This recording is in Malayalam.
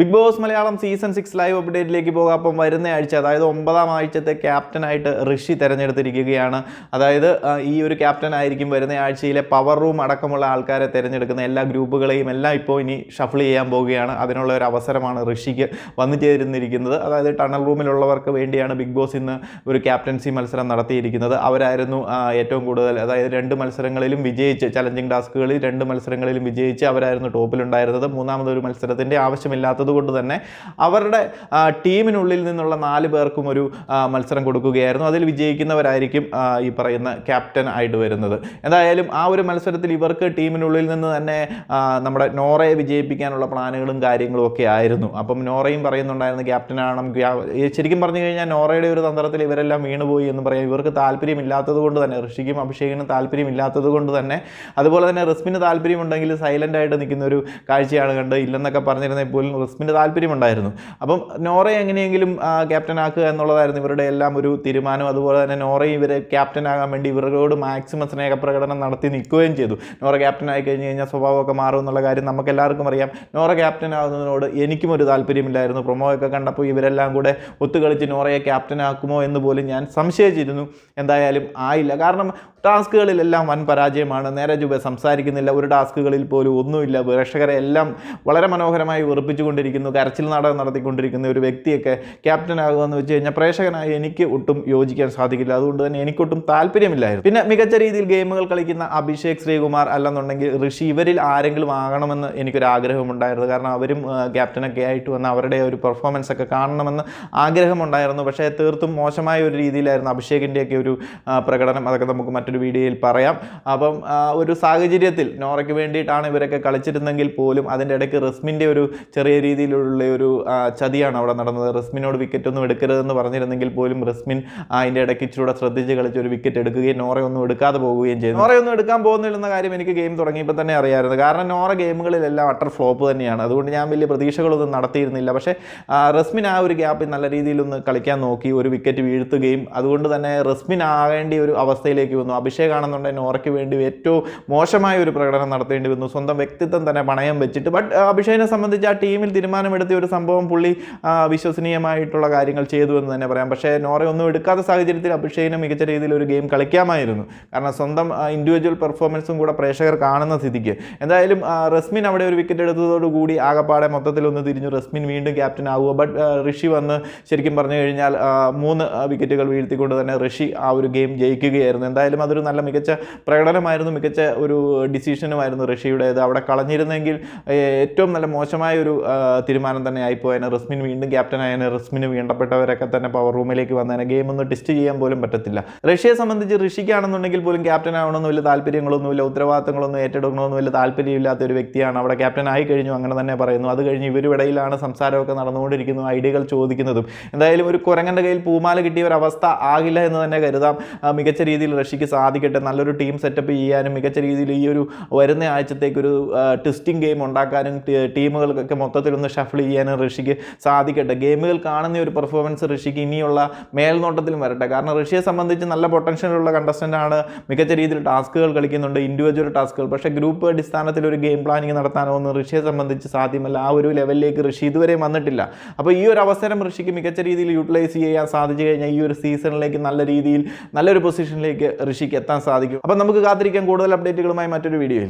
Big boss Malayalam season six live അപ്ഡേറ്റിലേക്ക് പോകാം. അപ്പം വരുന്ന ആഴ്ച അതായത് ഒമ്പതാം ആഴ്ചത്തെ ക്യാപ്റ്റനായിട്ട് ഋഷി തിരഞ്ഞെടുത്തിരിക്കുകയാണ്. അതായത് ഈ ഒരു ക്യാപ്റ്റൻ ആയിരിക്കും വരുന്ന ആഴ്ചയിലെ പവർ റൂം അടക്കമുള്ള ആൾക്കാരെ തിരഞ്ഞെടുക്കുന്ന എല്ലാ ഗ്രൂപ്പുകളെയും എല്ലാം ഇപ്പോൾ ഇനി ഷഫിൾ ചെയ്യാൻ പോവുകയാണ്. അതിനുള്ള ഒരു അവസരമാണ് ഋഷിക്ക് വന്നു ചേരുന്നിരിക്കുന്നത് അതായത് ടണൽ റൂമിലുള്ളവർക്ക് വേണ്ടിയാണ് ബിഗ് ബോസ് ഇന്ന് ഒരു ക്യാപ്റ്റൻസി മത്സരം നടത്തിയിരിക്കുന്നത്. അവരായിരുന്നു ഏറ്റവും കൂടുതൽ അതായത് രണ്ട് മത്സരങ്ങളിലും വിജയിച്ച് ചലഞ്ചിങ് ടാസ്കുകളിൽ രണ്ട് മത്സരങ്ങളിലും വിജയിച്ച് അവരായിരുന്നു ടോപ്പിലുണ്ടായിരുന്നത് മൂന്നാമതൊരു മത്സരത്തിന്റെ ആവശ്യമില്ലാത്തത് കൊണ്ട് തന്നെ അവരുടെ ടീമിനുള്ളിൽ നിന്നുള്ള നാല് പേർക്കും ഒരു മത്സരം കൊടുക്കുകയായിരുന്നു. അതിൽ വിജയിക്കുന്നവരായിരിക്കും ഈ പറയുന്ന ക്യാപ്റ്റൻ ആയിട്ട് വരുന്നത്. എന്തായാലും ആ ഒരു മത്സരത്തിൽ ഇവർക്ക് ടീമിനുള്ളിൽ നിന്ന് തന്നെ നമ്മുടെ നോറയെ വിജയിപ്പിക്കാനുള്ള പ്ലാനുകളും കാര്യങ്ങളും ഒക്കെ ആയിരുന്നു. അപ്പം നോറയും പറയുന്നുണ്ടായിരുന്നു ക്യാപ്റ്റനാണ് ശരിക്കും പറഞ്ഞു കഴിഞ്ഞാൽ നോറയുടെ ഒരു തന്ത്രത്തിൽ ഇവരെല്ലാം വീണുപോയി എന്ന് പറയാം. ഇവർക്ക് താല്പര്യമില്ലാത്തത് കൊണ്ട് തന്നെ ഋഷിക്കും അഭിഷേകിനും താല്പര്യമില്ലാത്തത് കൊണ്ട് തന്നെ അതുപോലെ തന്നെ റിസ്മിന് താല്പര്യമുണ്ടെങ്കിൽ സൈലന്റ് ആയിട്ട് നിൽക്കുന്ന ഒരു കാഴ്ചയാണ് കണ്ട് ഇല്ലെന്നൊക്കെ പറഞ്ഞിരുന്നെങ്കിൽ പോലും റിസ്മിന് താല്പര്യമുണ്ടായിരുന്നു. അപ്പം നോറയെ എങ്ങനെയെങ്കിലും ക്യാപ്റ്റൻ ആക്കുക എന്നുള്ളതായിരുന്നു ഇവരുടെ എല്ലാം ഒരു തീരുമാനം. അതുപോലെ തന്നെ നോറയും ഇവരെ ക്യാപ്റ്റൻ ആകാൻ വേണ്ടി ഇവരോട് മാക്സിമം സ്നേഹപ്രകടനം നടത്തി നിൽക്കുകയും ചെയ്തു. നോറ ക്യാപ്റ്റൻ ആയി കഴിഞ്ഞ് കഴിഞ്ഞാൽ സ്വഭാവമൊക്കെ മാറും എന്നുള്ള കാര്യം നമുക്ക് എല്ലാവർക്കും അറിയാം. നോറ ക്യാപ്റ്റൻ ആകുന്നതിനോട് എനിക്കും ഒരു താല്പര്യമില്ലായിരുന്നു. പ്രൊമോയൊക്കെ കണ്ടപ്പോൾ ഇവരെല്ലാം കൂടെ ഒത്തുകളിച്ച് നോറയെ ക്യാപ്റ്റൻ ആക്കുമോ എന്ന് പോലും ഞാൻ സംശയിച്ചിരുന്നു. എന്തായാലും ആയില്ല. കാരണം ടാസ്കുകളിലെല്ലാം വൻ പരാജയമാണ്. നേരെ ചുവ സംസാരിക്കുന്നില്ല. ഒരു ടാസ്കുകളിൽ പോലും ഒന്നുമില്ല. പ്രേക്ഷകരെ എല്ലാം വളരെ മനോഹരമായി വെറുപ്പിച്ചുകൊണ്ടിരിക്കുന്നു കരച്ചിൽ നാടകം നടത്തിക്കൊണ്ടിരിക്കുന്ന ഒരു വ്യക്തിയൊക്കെ ക്യാപ്റ്റനാകുമെന്ന് വെച്ച് കഴിഞ്ഞാൽ പ്രേക്ഷകനായി എനിക്ക് ഒട്ടും യോജിക്കാൻ സാധിക്കില്ല. അതുകൊണ്ട് തന്നെ എനിക്കൊട്ടും താല്പര്യമില്ലായിരുന്നു. പിന്നെ മികച്ച രീതിയിൽ ഗെയിമുകൾ കളിക്കുന്ന അഭിഷേക് ശ്രീകുമാർ അല്ലെന്നുണ്ടെങ്കിൽ ഋഷി ഇവരിൽ ആരെങ്കിലും ആകണമെന്ന് എനിക്കൊരു ആഗ്രഹമുണ്ടായിരുന്നു. കാരണം അവരും ക്യാപ്റ്റനൊക്കെ ആയിട്ട് വന്ന് അവരുടെ ഒരു പെർഫോമൻസ് ഒക്കെ കാണണമെന്ന് ആഗ്രഹമുണ്ടായിരുന്നു. പക്ഷേ തീർത്തും മോശമായ ഒരു രീതിയിലായിരുന്നു അഭിഷേകിന്റെയൊക്കെ ഒരു പ്രകടനം. അതൊക്കെ നമുക്ക് മറ്റൊരു വീഡിയോയിൽ പറയാം. അപ്പം ഒരു സാഹചര്യത്തിൽ നോറയ്ക്ക് വേണ്ടിയിട്ടാണ് ഇവരൊക്കെ കളിച്ചിരുന്നെങ്കിൽ പോലും അതിന്റെ ഇടയ്ക്ക് റിസ്മിന്റെ ഒരു ചെറിയ രീതിയിലുള്ള ഒരു ചതിയാണ് അവിടെ നടന്നത്. റിസ്മിനോട് വിക്കറ്റ് ഒന്നും എടുക്കരുതെന്ന് പറഞ്ഞിരുന്നെങ്കിൽ പോലും റിസ്മിൻ അതിന്റെ ഇടയ്ക്ക് ഇച്ചിരൂടെ ശ്രദ്ധിച്ച് കളിച്ച് ഒരു വിക്കറ്റ് എടുക്കുകയും നോറയൊന്നും എടുക്കാതെ പോവുകയും ചെയ്തു. നോറയൊന്നും എടുക്കാൻ പോകുന്നില്ലെന്ന കാര്യം എനിക്ക് ഗെയിം തുടങ്ങിയപ്പോൾ തന്നെ അറിയാമായിരുന്നു കാരണം നോറ ഗെയിമുകളിലെല്ലാം അട്ടർ ഫ്ലോപ്പ് തന്നെയാണ്. അതുകൊണ്ട് ഞാൻ വലിയ പ്രതീക്ഷകളൊന്നും നടത്തിയിരുന്നില്ല. പക്ഷേ റസ്മിൻ ആ ഒരു ഗ്യാപ്പിൽ നല്ല രീതിയിലൊന്ന് കളിക്കാൻ നോക്കി ഒരു വിക്കറ്റ് വീഴ്ത്തുകയും അതുകൊണ്ട് തന്നെ റസ്മിൻ ആകേണ്ട ഒരു അവസ്ഥയിലേക്ക് വന്നു. അഭിഷേക് ആണെന്നുണ്ടെങ്കിൽ നോറയ്ക്ക് വേണ്ടി ഏറ്റവും മോശമായ ഒരു പ്രകടനം നടത്തേണ്ടി വന്നു. സ്വന്തം വ്യക്തിത്വം തന്നെ പണയം വെച്ചിട്ട്. ബട്ട് അഭിഷേകിനെ സംബന്ധിച്ച് ആ ടീമിൽ തീരുമാനമെടുത്ത ഒരു സംഭവം പുള്ളി വിശ്വസനീയമായിട്ടുള്ള കാര്യങ്ങൾ ചെയ്തു എന്ന് തന്നെ പറയാം. പക്ഷേ നോറെ ഒന്നും എടുക്കാത്ത സാഹചര്യത്തിൽ അഭിഷേകിന് മികച്ച രീതിയിൽ ഒരു ഗെയിം കളിക്കാമായിരുന്നു. കാരണം സ്വന്തം ഇൻഡിവിജ്വൽ പെർഫോമൻസും കൂടെ പ്രേക്ഷകർ കാണുന്ന സ്ഥിതിക്ക്. എന്തായാലും റസ്മിൻ അവിടെ ഒരു വിക്കറ്റ് എടുത്തതോടുകൂടി ആകപ്പാടെ മൊത്തത്തിൽ ഒന്ന് തിരിഞ്ഞു റസ്മിൻ വീണ്ടും ക്യാപ്റ്റൻ ആവുക. ബട്ട് ഋഷി വന്ന് ശരിക്കും പറഞ്ഞു കഴിഞ്ഞാൽ മൂന്ന് വിക്കറ്റുകൾ വീഴ്ത്തിക്കൊണ്ട് തന്നെ ഋഷി ആ ഒരു ഗെയിം ജയിക്കുകയായിരുന്നു. എന്തായാലും അതൊരു നല്ല മികച്ച പ്രകടനമായിരുന്നു. മികച്ച ഒരു ഡിസിഷനുമായിരുന്നു ഋഷിയുടേത്. അവിടെ കളഞ്ഞിരുന്നെങ്കിൽ ഏറ്റവും നല്ല മോശമായ ഒരു തീരുമാനം തന്നെ ആയിപ്പോയതിനെ റിസ്മിന് വീണ്ടും ക്യാപ്റ്റൻ ആയതിനെ റിസ്മിന് വേണ്ടപ്പെട്ടവരൊക്കെ തന്നെ പവർ റൂമിലേക്ക് വന്നതിനെ ഗെയിം ഒന്ന് ടെസ്റ്റ് ചെയ്യാൻ പോലും പറ്റത്തില്ല. റഷ്യയെ സംബന്ധിച്ച് ഋഷിക്കാണെന്നുണ്ടെങ്കിൽ പോലും ക്യാപ്റ്റൻ ആവണമെന്ന് വലിയ താല്പര്യങ്ങളൊന്നുമില്ല ഉത്തരവാദിത്തങ്ങളൊന്നും ഏറ്റെടുക്കണമെന്ന് വലിയ താല്പര്യമില്ലാത്ത ഒരു വ്യക്തിയാണ്. അവിടെ ക്യാപ്റ്റൻ ആയി കഴിഞ്ഞു അങ്ങനെ തന്നെ പറയുന്നു. അത് കഴിഞ്ഞ് ഇവരുടെയിലാണ് സംസാരമൊക്കെ നടന്നുകൊണ്ടിരിക്കുന്നു ഐഡിയകൾ ചോദിക്കുന്നതും. എന്തായാലും ഒരു കുരങ്ങന്റെ കയ്യിൽ പൂമാല കിട്ടിയ ഒരു അവസ്ഥ ആകില്ല എന്ന് തന്നെ കരുതാം. മികച്ച രീതിയിൽ റഷ്യക്ക് സാധിക്കട്ടെ. നല്ലൊരു ടീം സെറ്റപ്പ് ചെയ്യാനും മികച്ച രീതിയിൽ ഈ ഒരു വരുന്ന ആഴ്ചത്തേക്കൊരു ടെസ്റ്റിംഗ് ഗെയിം ഉണ്ടാക്കാനും ടീമുകൾക്കൊക്കെ ടീമുകൾക്കൊക്കെ മൊത്തത്തിലൊന്ന് ഷഫിൾ ചെയ്യാനും ഋഷിക്ക് സാധിക്കട്ടെ. ഗെയിമുകൾ കാണുന്ന ഒരു പെർഫോമൻസ് ഋഷിക്ക് ഇനിയുള്ള മേൽനോട്ടത്തിലും വരട്ടെ. കാരണം ഋഷിയെ സംബന്ധിച്ച് നല്ല പൊട്ടൻഷ്യലുള്ള ആണ്. മികച്ച രീതിയിൽ ടാസ്കുകൾ കളിക്കുന്നുണ്ട് ഇൻഡിവിജ്വൽ ടാസ്കുകൾ പക്ഷേ ഗ്രൂപ്പ് അടിസ്ഥാനത്തിൽ ഒരു ഗെയിം പ്ലാനിങ് നടത്താനോ ഒന്നും ഋഷിയെ സംബന്ധിച്ച് സാധ്യമല്ല. ആ ഒരു ലെവലിലേക്ക് ഋഷി ഇതുവരെ വന്നിട്ടില്ല. അപ്പോൾ ഈ ഒരു അവസരം ഋഷിക്ക് മികച്ച രീതിയിൽ യൂട്ടിലൈസ് ചെയ്യാൻ സാധിച്ചു കഴിഞ്ഞാൽ ഈ ഒരു സീസണിലേക്ക് നല്ല രീതിയിൽ നല്ലൊരു പൊസിഷനിലേക്ക് ഋഷിക്ക് എത്താൻ സാധിക്കും. അപ്പോൾ നമുക്ക് കാത്തിരിക്കാം കൂടുതൽ അപ്ഡേറ്റുകളുമായി മറ്റൊരു വീഡിയോയിൽ